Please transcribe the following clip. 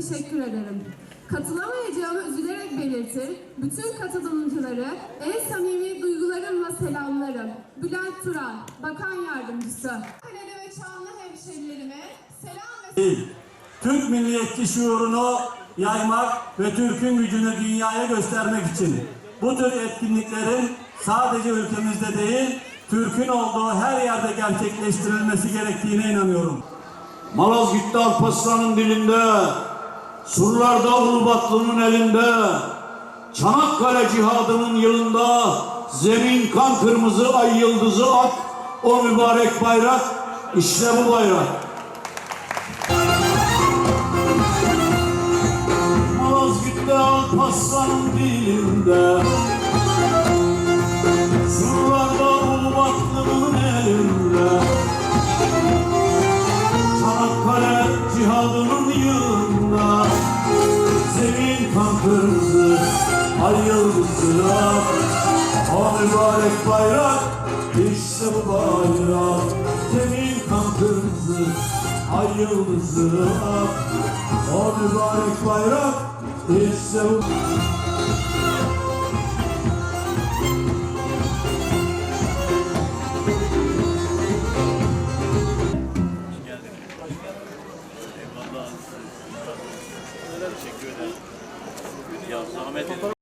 teşekkür ederim. Katılamayacağımı üzülerek belirtir, bütün katılımcıları en samimi duygularımla selamlarım. Bülent Turan, Bakan Yardımcısı. Kaleli ve Çanlı hemşerilerime selam ve... Türk milliyetçi şuurunu yaymak ve Türk'ün gücünü dünyaya göstermek için bu tür etkinliklerin sadece ülkemizde değil, Türk'ün olduğu her yerde gerçekleştirilmesi gerektiğine inanıyorum. Malazgirt'te Alparslan'ın dilinde surlarda Ulubatlı'nın elinde, Çanakkale cihadının yılında, zemin kan kırmızı, ay yıldızı ak, o mübarek bayrak, işte bu bayrak. Malazgirt'te Alparslan'ın dilinde, surlarda Ulubatlı'nın elinde, Çanakkale cihadının yılında kırmızı Ay yıldızına O mübarek bayrak İşte bu bayrak. Senin kan kırmızı Ay yıldızına O mübarek bayrak İşte bu Teşekkür ederim. Ya zahmet edin.